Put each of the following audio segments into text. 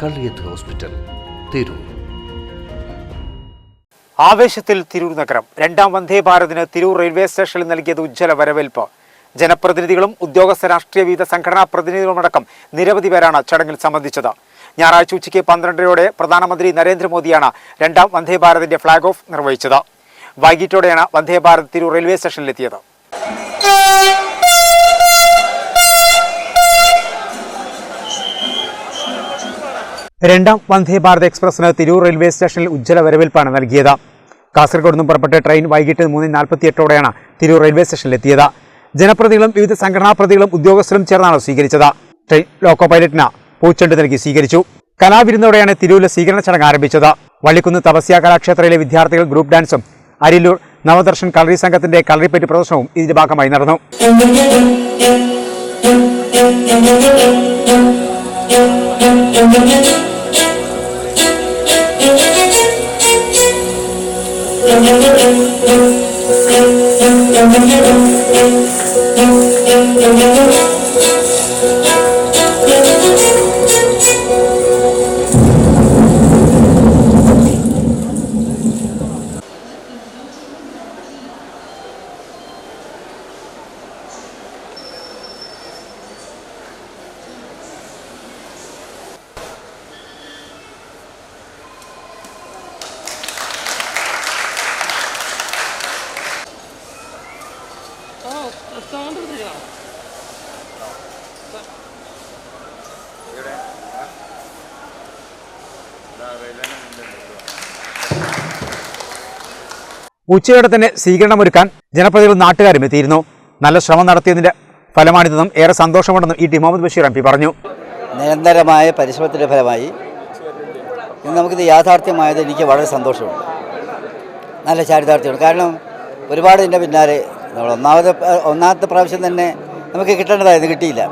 Kalliyath hospital Tirur. ആവേശത്തിൽ തിരൂർ നഗരം. രണ്ടാം വന്ദേ ഭാരതിന് തിരൂർ റെയിൽവേ സ്റ്റേഷനിൽ നൽകിയത് ഉജ്ജ്വല വരവേൽപ്പ്. ജനപ്രതിനിധികളും ഉദ്യോഗസ്ഥ രാഷ്ട്രീയ വിവിധ സംഘടനാ പ്രതിനിധികളുമടക്കം നിരവധി പേരാണ് ചടങ്ങിൽ സംബന്ധിച്ചത്. ഞായറാഴ്ച ഉച്ചയ്ക്ക് പന്ത്രണ്ടരയോടെ പ്രധാനമന്ത്രി നരേന്ദ്രമോദിയാണ് രണ്ടാം വന്ദേ ഭാരതിന്റെ ഫ്ളാഗ് ഓഫ് നിർവഹിച്ചത്. വൈകിട്ടോടെയാണ് വന്ദേ ഭാരത് തിരൂർ റെയിൽവേ സ്റ്റേഷനിലെത്തിയത്. രണ്ടാം വന്ദേ ഭാരത് എക്സ്പ്രസിന് തിരൂർ റെയിൽവേ സ്റ്റേഷനിൽ ഉജ്ജ്വല വരവേൽപ്പാണ് നൽകിയത്. കാസർഗോഡ് നിന്നും പുറപ്പെട്ട ട്രെയിൻ വൈകിട്ട് മൂന്ന് നാൽപ്പത്തി എട്ടോടെയാണ് തിരൂർ റെയിൽവേ സ്റ്റേഷനിലെത്തിയത് ജനപ്രതികളും വിവിധ സംഘടനാ പ്രതികളും ഉദ്യോഗസ്ഥരും ചേർന്നാണ് സ്വീകരിച്ചത്. ട്രെയിൻ ലോക്കോ പൈലറ്റിന് പൂച്ചെണ്ട് നൽകി സ്വീകരിച്ചു. കലാവിരുന്നോടെയാണ് തിരൂരിലെ സ്വീകരണ ചടങ്ങ് ആരംഭിച്ചത്. വള്ളിക്കുന്ന് തപസ്യ കലാക്ഷേത്രയിലെ വിദ്യാർത്ഥികൾ ഗ്രൂപ്പ് ഡാൻസും അരില്ലൂർ നവദർശൻ കളറി സംഘത്തിന്റെ കളറിപ്പറ്റി പ്രദർശനവും ഇതിന്റെ ഭാഗമായി നടന്നു. Thank you. ഉച്ചയോടെ തന്നെ സ്വീകരണമൊരുക്കാൻ ജനപ്രതിനിധികളും നാട്ടുകാരും എത്തിയിരുന്നു. നല്ല ശ്രമം നടത്തിയതിന്റെ ഫലമാണിതെന്നും ഏറെ സന്തോഷമുണ്ടെന്നും E T Muhammad Basheer M P പറഞ്ഞു. നിരന്തരമായ പരിശ്രമത്തിന്റെ ഫലമായി ഇന്ന് നമുക്കിത് യാഥാർത്ഥ്യമായത് എനിക്ക് വളരെ സന്തോഷമുണ്ട്. നല്ല ചാരിതാർത്ഥ്യമുണ്ട് കാരണം ഒരുപാട് ഇതിന്റെ പിന്നാലെ നമ്മൾ ഒന്നാമത് ഒന്നാമത്തെ പ്രാവശ്യം തന്നെ നമുക്ക് കിട്ടേണ്ടതായിരുന്നു കിട്ടിയില്ല.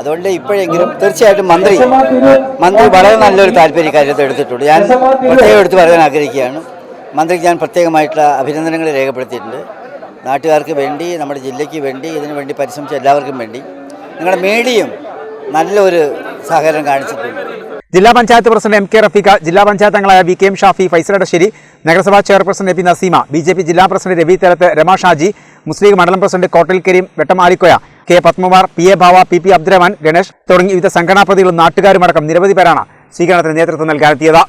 അതുകൊണ്ട് ഇപ്പോഴെങ്കിലും തീർച്ചയായിട്ടും മന്ത്രി മന്ത്രി വളരെ നല്ലൊരു താല്പര്യ കാര്യത്തെ എടുത്തിട്ടുണ്ട്. ഞാൻ പ്രത്യേകം എടുത്ത് പറയാൻ ആഗ്രഹിക്കുകയാണ്. മന്ത്രിക്ക് ഞാൻ പ്രത്യേകമായിട്ടുള്ള അഭിനന്ദനങ്ങൾ രേഖപ്പെടുത്തിയിട്ടുണ്ട്. നാട്ടുകാർക്ക് വേണ്ടി നമ്മുടെ ജില്ലയ്ക്ക് വേണ്ടി ഇതിനു വേണ്ടി പരിശ്രമിച്ച എല്ലാവർക്കും വേണ്ടി നിങ്ങളുടെ മീഡിയയും നല്ലൊരു സഹകരണം കാണിച്ചിട്ടുണ്ട്. ജില്ലാ panchayat president M K Rafeeqa ജില്ലാ പഞ്ചായത്ത് അംഗങ്ങളായ V K M Shafi Faisal Adassery നഗരസഭാ chairperson A P Naseema B J P ജില്ലാ പ്രസിഡന്റ് രവി തലത്ത് രമ ഷാജി മുസ്ലിം മണ്ഡലം president Kottal Kareem Vettamalikoya K Padmakumar P A Bhava P P Abdurahman Ganesh തുടങ്ങി വിവിധ സംഘടനാ പ്രതികളും നാട്ടുകാരുമടക്കം നിരവധി പേരാണ് സ്വീകരണത്തിന് നേതൃത്വം നൽകാനെത്തിയത്.